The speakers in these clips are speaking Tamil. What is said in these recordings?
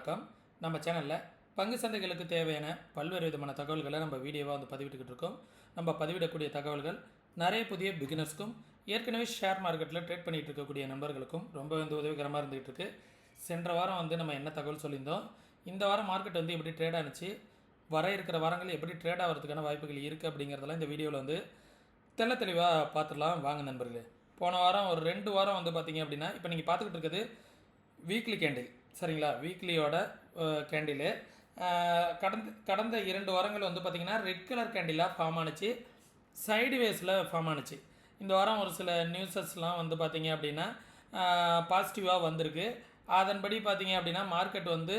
வணக்கம். நம்ம சேனலில் பங்கு சந்தைகளுக்கு தேவையான பல்வேறு விதமான தகவல்களை நம்ம வீடியோவாக வந்து பதிவிட்டுக்கிட்டு இருக்கோம். நம்ம பதிவிடக்கூடிய தகவல்கள் நிறைய புதிய பிகினர்ஸ்க்கும் ஏற்கனவே ஷேர் மார்க்கெட்டில் ட்ரேட் பண்ணிகிட்டு இருக்கக்கூடிய நண்பர்களுக்கும் ரொம்ப வந்து உதவிகரமாக இருந்துகிட்டு இருக்கு. சென்ற வாரம் வந்து நம்ம என்ன தகவல் சொல்லியிருந்தோம்? இந்த வாரம் மார்க்கெட் வந்து எப்படி ட்ரேட் ஆனிச்சு? வர இருக்கிற வாரங்கள் எப்படி ட்ரேட் ஆகிறதுக்கான வாய்ப்புகள் இருக்குது அப்படிங்கிறதெல்லாம் இந்த வீடியோவில் வந்து தெள்ள தெளிவாக பார்த்துடலாம் வாங்க நண்பர்களே. போன வாரம் ஒரு ரெண்டு வாரம் வந்து பார்த்தீங்க அப்படின்னா இப்போ நீங்கள் பார்த்துக்கிட்டு இருக்கிறது வீக்லி கேண்டில் சரிங்களா? வீக்லியோட கேண்டிலு கடந்த கடந்த இரண்டு வாரங்கள் வந்து பார்த்திங்கன்னா ரெட் கலர் கேண்டிலாக ஃபார்ம் ஆனுச்சு. சைடு வேஸில் ஃபார்ம் ஆனுச்சு. இந்த வாரம் ஒரு சில நியூஸஸ்லாம் வந்து பார்த்தீங்க அப்படின்னா பாசிட்டிவாக வந்திருக்கு. அதன்படி பார்த்திங்க அப்படின்னா மார்க்கெட் வந்து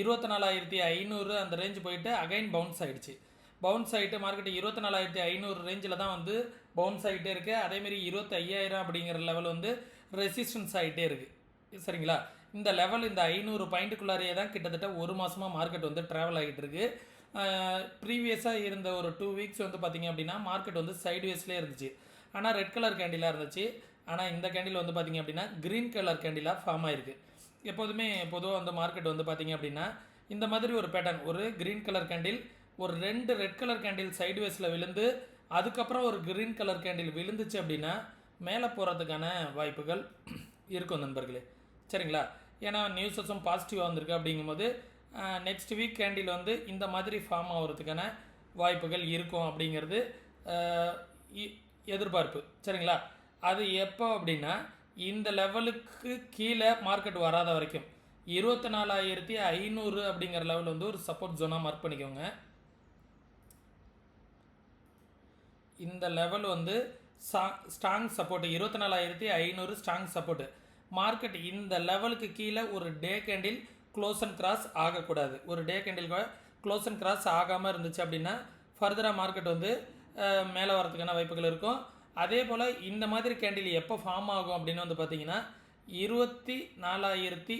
இருபத்தி நாலாயிரத்தி ஐநூறு அந்த ரேஞ்ச் போயிட்டு அகைன் பவுன்ஸ் ஆகிடுச்சு பவுன்ஸ் ஆகிட்டு மார்க்கெட் இருபத்தி நாலாயிரத்தி ஐநூறு ரேஞ்சில் தான் வந்து பவுன்ஸ் ஆகிட்டே இருக்குது அதேமாரி இருபத்தி ஐயாயிரம் அப்படிங்கிற லெவல் வந்து ரெசிஸ்டன்ஸ் ஆகிட்டே இருக்குது சரிங்களா? இந்த லெவல் இந்த ஐநூறு பாயிண்ட்டுக்குள்ளாரியே தான் கிட்டத்தட்ட ஒரு மாதமாக மார்க்கெட் வந்து ட்ராவல் ஆகிட்டு இருக்கு. ப்ரீவியஸாக இருந்த ஒரு டூ வீக்ஸ் வந்து பார்த்திங்க அப்படின்னா மார்க்கெட் வந்து சைட்வேஸ்லேயே இருந்துச்சு. ஆனால் ரெட் கலர் கேண்டிலாக இருந்துச்சு. ஆனால் இந்த கேண்டில் வந்து பார்த்திங்க அப்படின்னா க்ரீன் கலர் கேண்டிலாக ஃபார்ம் ஆயிருக்கு. எப்போதுமே பொதுவாக வந்து மார்க்கெட் வந்து பார்த்திங்க அப்படின்னா இந்த மாதிரி ஒரு பேட்டர்ன் ஒரு க்ரீன் கலர் கேண்டில் ஒரு ரெண்டு ரெட் கலர் கேண்டில் சைட்வேஸில் விழுந்து அதுக்கப்புறம் ஒரு க்ரீன் கலர் கேண்டில் விழுந்துச்சு அப்படின்னா மேலே போகிறதுக்கான வாய்ப்புகள் இருக்கும் நண்பர்களே. சரிங்களா? ஏன்னா நியூஸஸும் பாசிட்டிவாக வந்திருக்கு அப்படிங்கும்போது நெக்ஸ்ட் வீக் கேண்டில் வந்து இந்த மாதிரி ஃபார்ம் ஆகிறதுக்கான வாய்ப்புகள் இருக்கும் அப்படிங்கிறது இ- எதிர்பார்ப்பு. சரிங்களா? அது எப்போ அப்படின்னா இந்த லெவலுக்கு கீழே மார்க்கெட் வராத வரைக்கும். இருபத்தி நாலாயிரத்தி ஐநூறு அப்படிங்கிற லெவல் வந்து ஒரு சப்போர்ட் ஜோனாக மார்க் பண்ணிக்கோங்க. இந்த லெவல் வந்து ஸ்ட்ராங் சப்போர்ட்டு இருபத்தி நாலாயிரத்தி ஐநூறு ஸ்ட்ராங் சப்போர்ட்டு மார்க்கெட் இந்த லெவலுக்கு கீழே ஒரு day candle close and cross ஆகக்கூடாது. ஒரு day candle close and cross ஆகாமல் இருந்துச்சு அப்படின்னா ஃபர்தராக மார்க்கெட் வந்து மேலே வரதுக்கான வாய்ப்புகள் இருக்கும். அதே போல் இந்த மாதிரி கேண்டில் எப்போ ஃபார்ம் ஆகும் அப்படின்னு வந்து பார்த்தீங்கன்னா இருபத்தி நாலாயிரத்தி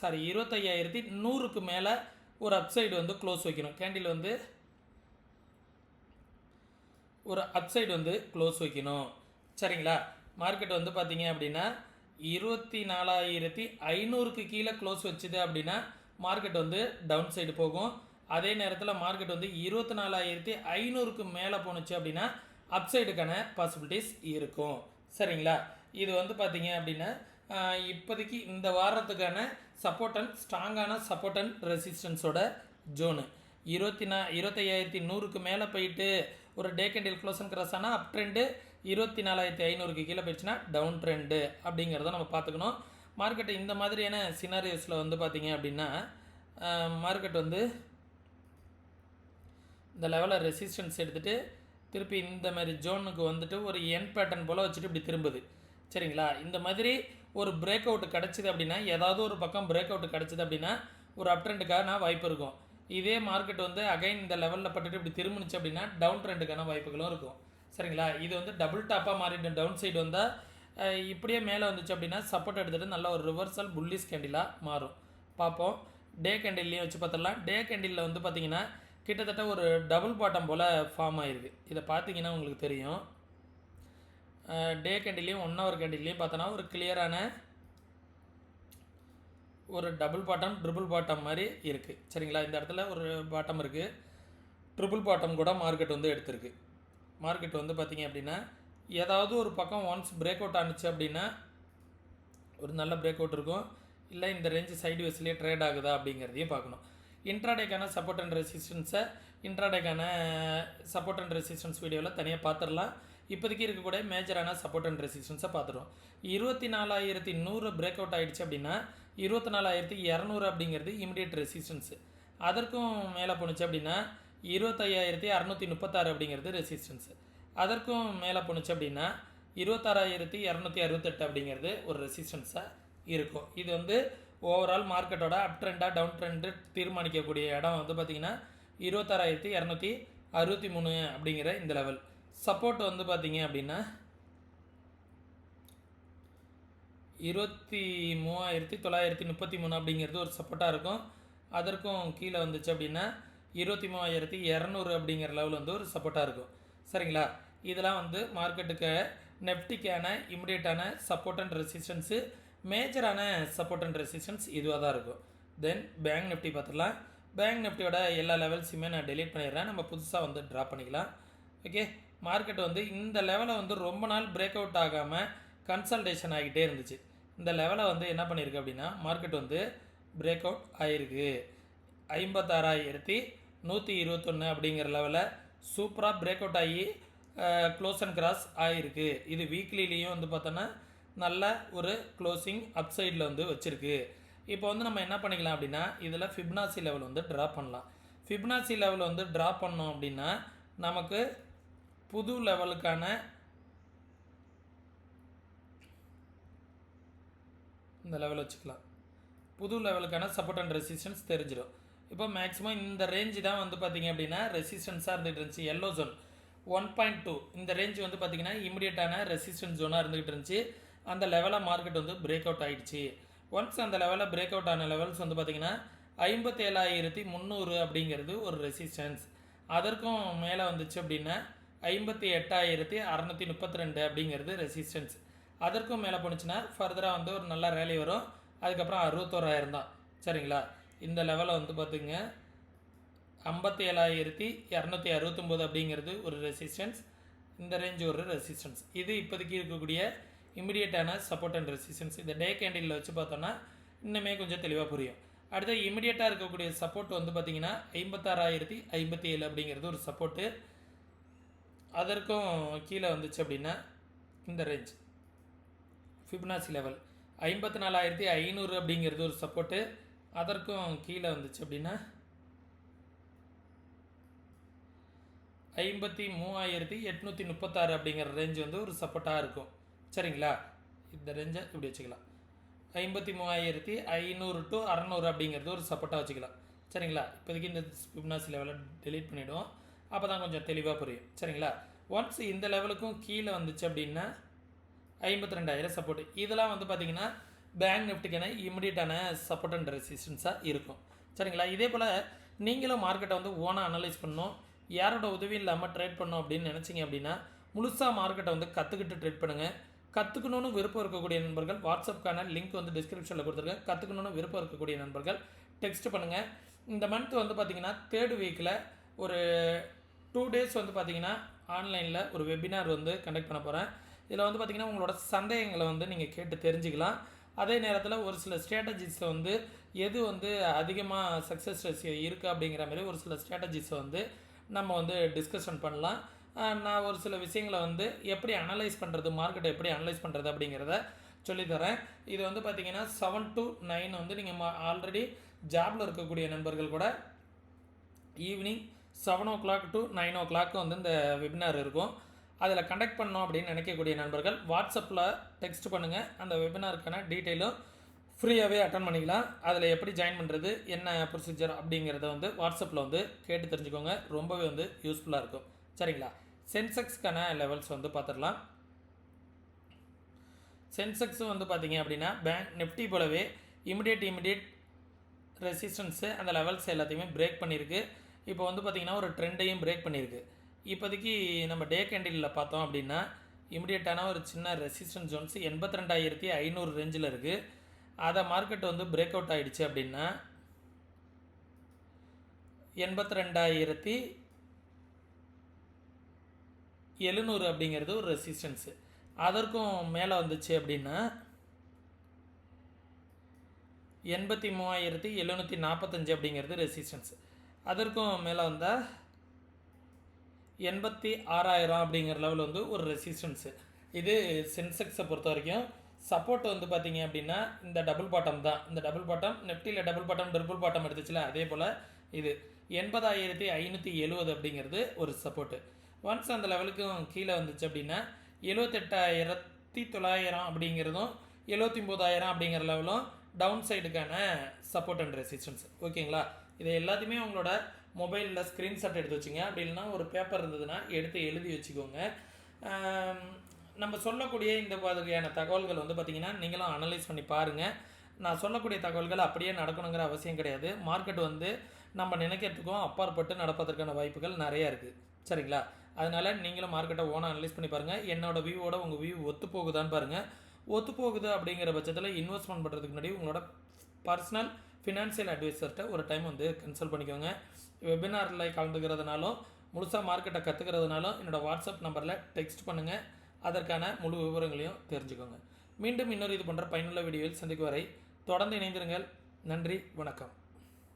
சாரி இருபத்தையாயிரத்தி நூறுக்கு மேலே ஒரு அப்சைடு வந்து க்ளோஸ் வைக்கணும். கேண்டில் வந்து ஒரு அப்சைடு வந்து க்ளோஸ் வைக்கணும். சரிங்களா? மார்க்கெட் வந்து பார்த்தீங்க அப்படின்னா இருபத்தி நாலாயிரத்தி ஐநூறுக்கு கீழே க்ளோஸ் வச்சுது அப்படின்னா மார்க்கெட் வந்து டவுன் சைடு போகும். அதே நேரத்தில் மார்க்கெட் வந்து இருபத்தி நாலாயிரத்தி ஐநூறுக்கு மேலே போணுச்சு அப்படின்னா அப்சைடுக்கான பாசிபிலிட்டிஸ் இருக்கும். சரிங்களா? இது வந்து பார்த்தீங்க அப்படின்னா இப்போதைக்கு இந்த வாரத்துக்கான சப்போர்ட் அண்ட் ஸ்ட்ராங்கான சப்போர்ட் அண்ட் ரெசிஸ்டன்ஸோட ஜோனு இருபத்தி நா இருபத்தையாயிரத்தி நூறுக்கு மேலே போயிட்டு ஒரு day candle close and cross ஆனால் அப் ட்ரெண்டு இருபத்தி நாலாயிரத்தி ஐநூறுக்கு கீழே போயிடுச்சுன்னா டவுன் ட்ரெண்டு அப்படிங்கிறத நம்ம பார்த்துக்கணும். மார்க்கெட் இந்த மாதிரியான சினாரியோஸில் வந்து பார்த்தீங்க அப்படின்னா மார்க்கெட் வந்து இந்த லெவலில் ரெசிஸ்டன்ஸ் எடுத்துகிட்டு திருப்பி இந்த மாதிரி ஜோனுக்கு வந்துட்டு ஒரு என் பேட்டர்ன் போல் வச்சுட்டு இப்படி திரும்புது. சரிங்களா? இந்த மாதிரி ஒரு பிரேக் அவுட் கிடச்சிது அப்படின்னா ஏதாவது ஒரு பக்கம் பிரேக் அவுட் கிடச்சிது அப்படின்னா ஒரு அப் ட்ரெண்டுக்கான வாய்ப்பு இருக்கும். இதே மார்க்கெட் வந்து அகைன் இந்த லெவலில் பட்டுட்டு இப்படி திரும்பினுச்சு அப்படின்னா டவுன் ட்ரெண்டுக்கான வாய்ப்புகளும் இருக்கும். சரிங்களா? இது வந்து டபுள் டாப்பாக மாறிட்டு டவுன் சைடு வந்தால் இப்படியே மேலே வந்துச்சு அப்படின்னா சப்போர்ட் எடுத்துகிட்டு நல்லா ஒரு ரிவர்சல் புல்லிஸ் கேண்டிலாக மாறும். பார்ப்போம். டே கேண்டில்லையும் வச்சு பார்த்துடலாம். டே கேண்டிலில் வந்து பார்த்தீங்கன்னா கிட்டத்தட்ட ஒரு டபுள் பாட்டம் போல் ஃபார்ம் ஆயிருக்கு. இதை பார்த்தீங்கன்னா உங்களுக்கு தெரியும். டே கேண்டில்லையும் ஒன் ஹவர் கேண்டில்லையும் பார்த்தோன்னா ஒரு கிளியரான ஒரு டபுள் பாட்டம் ட்ரிபிள் பாட்டம் மாதிரி இருக்குது சரிங்களா? இந்த இடத்துல ஒரு பாட்டம் இருக்குது ட்ரிபிள் பாட்டம் கூட மார்க்கெட் வந்து எடுத்திருக்கு. மார்க்கெட் வந்து பார்த்தீங்க அப்படின்னா ஏதாவது ஒரு பக்கம் ஒன்ஸ் பிரேக் அவுட் ஆனிச்சு அப்படின்னா ஒரு நல்ல பிரேக் அவுட் இருக்கும். இல்லை இந்த ரேஞ்சு சைடு வேஸ்லேயே ட்ரேட் ஆகுதா அப்படிங்கிறதையும் பார்க்கணும். இன்ட்ராடேக்கான சப்போர்ட் அண்ட் ரெசிஸ்டன்ஸை இன்ட்ராடேக்கான சப்போர்ட் அண்ட் ரெசிஸ்டன்ஸ் வீடியோவில் தனியாக பார்த்துடலாம் இப்போதைக்கு இருக்கக்கூடிய மேஜரான சப்போர்ட் அண்ட் ரெசிஸ்டன்ஸை பார்த்துருவோம் இருபத்தி நாலாயிரத்தி நூறு பிரேக் அவுட் ஆகிடுச்சு அப்படின்னா இருபத்தி நாலாயிரத்தி இரநூறு அப்படிங்கிறது இமிடியேட் ரெசிஸ்டன்ஸு அதற்கும் மேலே போணுச்சு அப்படின்னா இருபத்தையாயிரத்தி அறநூற்றி முப்பத்தாறு அப்படிங்கிறது ரெசிஸ்டன்ஸு அதற்கும் மேலே போணுச்சு அப்படின்னா இருபத்தாறாயிரத்தி இரநூத்தி அறுபத்தெட்டு அப்படிங்கிறது ஒரு ரெசிஸ்டன்ஸாக இருக்கும். இது வந்து ஓவரால் மார்க்கெட்டோட அப் ட்ரெண்டாக டவுன் ட்ரெண்டு தீர்மானிக்கக்கூடிய இடம் வந்து பார்த்திங்கன்னா இருபத்தாறாயிரத்தி இரநூத்தி அறுபத்தி மூணு அப்படிங்கிற இந்த லெவல் சப்போர்ட் வந்து பார்த்திங்க அப்படின்னா இருபத்தி மூவாயிரத்தி தொள்ளாயிரத்தி முப்பத்தி மூணு அப்படிங்கிறது ஒரு சப்போர்ட்டாக இருக்கும். அதற்கும் கீழே வந்துச்சு அப்படின்னா இருபத்தி மூவாயிரத்தி இரநூறு அப்படிங்கிற லெவல் வந்து ஒரு சப்போர்ட்டாக இருக்கும். சரிங்களா? இதெல்லாம் வந்து மார்க்கெட்டுக்கு நெஃப்டிக்கான இமிடியேட்டான சப்போர்ட் அண்ட் ரெசிஸ்டன்ஸு மேஜரான சப்போர்ட் அண்ட் ரெசிஸ்டன்ஸ் இதுவாக தான் இருக்கும். தென் பேங்க் நிஃப்டி பார்த்துடலாம். பேங்க் நிஃப்டியோட எல்லா லெவல்ஸுமே நான் டெலீட் பண்ணிடுறேன். நம்ம புதுசாக வந்து ட்ரா பண்ணிக்கலாம். ஓகே மார்க்கெட் வந்து இந்த லெவலை வந்து ரொம்ப நாள் பிரேக் அவுட் ஆகாமல் கன்சல்டேஷன் ஆகிட்டே இருந்துச்சு. இந்த லெவலை வந்து என்ன பண்ணியிருக்கு அப்படின்னா மார்க்கெட் வந்து பிரேக் அவுட் ஆகிருக்கு ஐம்பத்தாறாயிரத்தி நூற்றி இருபத்தொன்று அப்படிங்கிற லெவலில் சூப்பராக பிரேக் அவுட் ஆகி க்ளோஸ் அண்ட் கிராஸ் ஆகிருக்கு இது வீக்லிலேயும் வந்து பார்த்தோன்னா நல்ல ஒரு க்ளோசிங் அப் சைடில் வந்து வச்சுருக்கு. இப்போ வந்து நம்ம என்ன பண்ணிக்கலாம் அப்படின்னா இதில் ஃபிப்னாசி லெவல் வந்து ட்ரா பண்ணலாம். ஃபிப்னாசி லெவல் வந்து ட்ரா பண்ணோம் அப்படின்னா நமக்கு புது லெவலுக்கான இந்த லெவல் வச்சுக்கலாம். புது லெவலுக்கான சப்போர்ட் அண்ட் ரெசிஸ்டன்ஸ் தெரிஞ்சிடும் இப்போ மேக்ஸிமம் இந்த ரேஞ்சு தான் வந்து பார்த்திங்க அப்படின்னா ரெசிஸ்டன்ஸாக இருந்துகிட்டு இருந்துச்சு. Yellow zone one point two இந்த ரேஞ்ச் வந்து பார்த்தீங்கன்னா இமிடியட்டான ரெசிஸ்டன்ஸ் ஜோனாக இருந்துகிட்டு இருந்துச்சு. அந்த லெவலில் மார்க்கெட் வந்து பிரேக் அவுட் ஆகிடுச்சு ஒன்ஸ் அந்த லெவலில் பிரேக் அவுட் ஆன லெவல்ஸ் வந்து பார்த்திங்கன்னா ஐம்பத்தேழாயிரத்தி முந்நூறு அப்படிங்கிறது ஒரு ரெசிஸ்டன்ஸ் அதற்கும் மேலே வந்துச்சு அப்படின்னா ஐம்பத்தி எட்டாயிரத்தி அறநூற்றி முப்பத்தி ரெண்டு அப்படிங்கிறது ரெசிஸ்டன்ஸ் அதற்கும் மேலே போணுச்சுன்னா ஃபர்தராக வந்து ஒரு நல்ல ரேலி வரும். அதுக்கப்புறம் அறுபத்தோராயிரம் தான். சரிங்களா? இந்த லெவலை வந்து பார்த்துங்க ஐம்பத்தி ஏழாயிரத்தி இரநூத்தி அறுபத்தொம்போது அப்படிங்கிறது ஒரு ரெசிஸ்டன்ஸ் இந்த ரேஞ்ச் ஒரு ரெசிஸ்டன்ஸ் இது இப்போதைக்கு இருக்கக்கூடிய இமிடியேட்டான சப்போர்ட் அண்ட் ரெசிஸ்டன்ஸ் இந்த டே கேண்டிலில் வச்சு பார்த்தோன்னா இன்னுமே கொஞ்சம் தெளிவாக புரியும். அடுத்து இமிடியேட்டாக இருக்கக்கூடிய சப்போர்ட் வந்து பார்த்திங்கன்னா ஐம்பத்தாறாயிரத்தி ஐம்பத்தி ஏழு அப்படிங்கிறது ஒரு சப்போர்ட்டு அதற்கும் கீழே வந்துச்சு அப்படின்னா இந்த ரேஞ்ச் ஃபிப்னாசி லெவல் ஐம்பத்தி நாலாயிரத்தி ஐநூறு அப்படிங்கிறது ஒரு சப்போர்ட்டு அதற்கும் கீழே வந்துச்சு அப்படின்னா ஐம்பத்தி மூவாயிரத்தி எட்நூற்றி முப்பத்தாறு அப்படிங்கிற ரேஞ்ச் வந்து ஒரு சப்போர்ட்டாக இருக்கும். சரிங்களா? இந்த ரேஞ்சை இப்படி வச்சுக்கலாம். ஐம்பத்தி மூவாயிரத்தி ஐநூறு டு அறநூறு அப்படிங்கிறது ஒரு சப்போர்ட்டாக வச்சுக்கலாம். சரிங்களா? இப்போதைக்கு இந்த ஃபிப்னாசி லெவலை டெலீட் பண்ணிவிடுவோம் அப்போ தான் கொஞ்சம் தெளிவாக புரியும். சரிங்களா? ஒன்ஸ் இந்த லெவலுக்கும் கீழே வந்துச்சு அப்படின்னா ஐம்பத்தி ரெண்டாயிரம் சப்போர்ட் இதெல்லாம் வந்து பார்த்தீங்கன்னா பேங்க் நிஃப்டிக்கான இமிடியட்டான சப்போர்ட் அண்ட் ரெசிஸ்டன்ஸாக இருக்கும். சரிங்களா? இதே போல் நீங்களும் மார்க்கெட்டை வந்து ஓனாக அனலைஸ் பண்ணணும். யாரோட உதவி இல்லாமல் ட்ரேட் பண்ணோம் அப்படின்னு நினச்சிங்க அப்படின்னா முழுசாக மார்க்கெட்டை வந்து கற்றுக்கிட்டு ட்ரேட் பண்ணுங்கள் கற்றுக்கணும்னு விருப்பம் இருக்கக்கூடிய நண்பர்கள் வாட்ஸ்அப்க்கான லிங்க் வந்து டிஸ்கிரிப்ஷனில் கொடுத்துருக்கேன். கற்றுக்கணும்னு விருப்பம் இருக்கக்கூடிய நண்பர்கள் டெக்ஸ்ட் பண்ணுங்கள் இந்த மந்த் வந்து பார்த்திங்கன்னா தேர்டு வீக்கில் ஒரு டூ டேஸ் வந்து பார்த்திங்கன்னா ஆன்லைனில் ஒரு வெபினார் வந்து கண்டக்ட் பண்ண போகிறேன் இதில் வந்து பார்த்திங்கன்னா உங்களோட சந்தேகங்களை வந்து நீங்கள் கேட்டு தெரிஞ்சுக்கலாம். அதே நேரத்தில் ஒரு சில ஸ்ட்ராட்டஜிஸை வந்து எது வந்து அதிகமாக சக்ஸஸ் ரேஷியோ இருக்குது அப்படிங்கிற மாதிரி ஒரு சில ஸ்ட்ராட்டஜிஸை வந்து நம்ம வந்து டிஸ்கஷன் பண்ணலாம். நான் ஒரு சில விஷயங்களை வந்து எப்படி அனலைஸ் பண்ணுறது மார்க்கெட்டை எப்படி அனலைஸ் பண்ணுறது அப்படிங்கிறத சொல்லித்தரேன் இது வந்து பார்த்தீங்கன்னா செவன் டு நைன் வந்து நீங்கள் ஆல்ரெடி ஜாபில் இருக்கக்கூடிய நண்பர்கள் கூட evening seven o'clock to nine o'clock வந்து இந்த வெபினார் இருக்கும். அதில் கண்டக்ட் பண்ணோம் அப்படின்னு நினைக்கக்கூடிய நண்பர்கள் வாட்ஸ்அப்பில் டெக்ஸ்ட் பண்ணுங்கள் அந்த வெபினாருக்கான டீட்டெயிலும் ஃப்ரீயாகவே அட்டன் பண்ணிக்கலாம். அதில் எப்படி ஜாயின் பண்ணுறது என்ன ப்ரொசீஜர் அப்படிங்கிறத வந்து வாட்ஸ்அப்பில் வந்து கேட்டு தெரிஞ்சுக்கோங்க. ரொம்பவே வந்து யூஸ்ஃபுல்லாக இருக்கும். சரிங்களா? சென்செக்ஸ்க்கான லெவல்ஸ் வந்து பார்த்துடலாம் சென்செக்ஸும் வந்து பார்த்தீங்க அப்படின்னா பேங்க் நிஃப்டி போலவே இமிடியேட் இமிடியேட் ரெசிஸ்டன்ஸு அந்த லெவல்ஸ் எல்லாத்தையுமே பிரேக் பண்ணியிருக்கு இப்போ வந்து பார்த்திங்கன்னா ஒரு ட்ரெண்டையும் பிரேக் பண்ணியிருக்கு இப்போதைக்கு நம்ம டே கேண்டிலில் பார்த்தோம் அப்படின்னா இமிடியேட்டான ஒரு சின்ன ரெசிஸ்டன்ஸ் ஜோன்ஸ் எண்பத்தி ரெண்டாயிரத்தி ஐநூறு ரேஞ்சில் இருக்குது அதை மார்க்கெட் வந்து பிரேக் அவுட் ஆகிடுச்சு அப்படின்னா எண்பத்தி ரெண்டாயிரத்தி எழுநூறு அப்படிங்கிறது ஒரு ரெசிஸ்டன்ஸு அதற்கும் மேலே வந்துச்சு அப்படின்னா எண்பத்தி மூவாயிரத்தி எழுநூற்றி நாற்பத்தஞ்சு அப்படிங்கிறது ரெசிஸ்டன்ஸ் அதற்கும் மேலே வந்தால் எண்பத்தி ஆறாயிரம் அப்படிங்கிற லெவல் வந்து ஒரு ரெசிஸ்டன்ஸு இது சென்செக்ஸை பொறுத்த வரைக்கும் சப்போர்ட் வந்து பார்த்தீங்க அப்படின்னா இந்த டபுள் பாட்டம் தான். இந்த டபுள் பாட்டம் நெஃப்டியில் டபுள் பாட்டம் டபுள் பாட்டம் எடுத்துச்சுல அதே போல் இது. எண்பதாயிரத்தி ஐநூற்றி எழுபது அப்படிங்கிறது ஒரு சப்போர்ட்டு ஒன்ஸ் அந்த லெவலுக்கும் கீழே வந்துச்சு அப்படின்னா எழுவத்தெட்டாயிரத்தி தொள்ளாயிரம் அப்படிங்கிறதும் எழுபத்தி ஒம்போதாயிரம் அப்படிங்கிற லெவலும் டவுன் சைடுக்கான சப்போர்ட் அண்ட் ரெசிஸ்டன்ஸ் ஓகேங்களா இதை எல்லாத்தையுமே உங்களோட மொபைலில் ஸ்க்ரீன்ஷாட் எடுத்து வச்சுங்க. அப்படி ஒரு பேப்பர் இருந்ததுன்னா எடுத்து எழுதி வச்சுக்கோங்க. நம்ம சொல்லக்கூடிய இந்த மாதிரியான தகவல்கள் வந்து பார்த்திங்கன்னா நீங்களும் அனலைஸ் பண்ணி பாருங்கள் நான் சொல்லக்கூடிய தகவல்கள் அப்படியே நடக்கணுங்கிற அவசியம் கிடையாது. மார்க்கெட் வந்து நம்ம நினைக்கிறதுக்கும் அப்பாற்பட்டு நடப்பதற்கான வாய்ப்புகள் நிறையா இருக்குது சரிங்களா? அதனால் நீங்களும் மார்க்கெட்டை ஓனாக அனலைஸ் பண்ணி பாருங்கள் என்னோட வியூவோட உங்கள் வியூ ஒத்து போகுதான்னு பாருங்கள் ஒத்து போகுது அப்படிங்கிற பட்சத்தில் இன்வெஸ்ட்மெண்ட் பண்ணுறதுக்கு முன்னாடி உங்களோட பர்சனல் ஃபினான்ஷியல் அட்வைசர்கிட்ட ஒரு டைம் வந்து கன்சல்ட் பண்ணிக்கோங்க. வெபினாரில் கலந்துக்கிறதுனாலும் முழுசாக மார்க்கெட்டை கற்றுக்கிறதுனாலும் என்னோடய வாட்ஸ்அப் நம்பரில் டெக்ஸ்ட் பண்ணுங்கள் அதற்கான முழு விவரங்களையும் தெரிஞ்சுக்கோங்க. மீண்டும் இன்னொரு இது போன்ற பயனுள்ள வீடியோவில் சந்திக்கும் வரை தொடர்ந்து இணைந்திருங்கள். நன்றி வணக்கம்.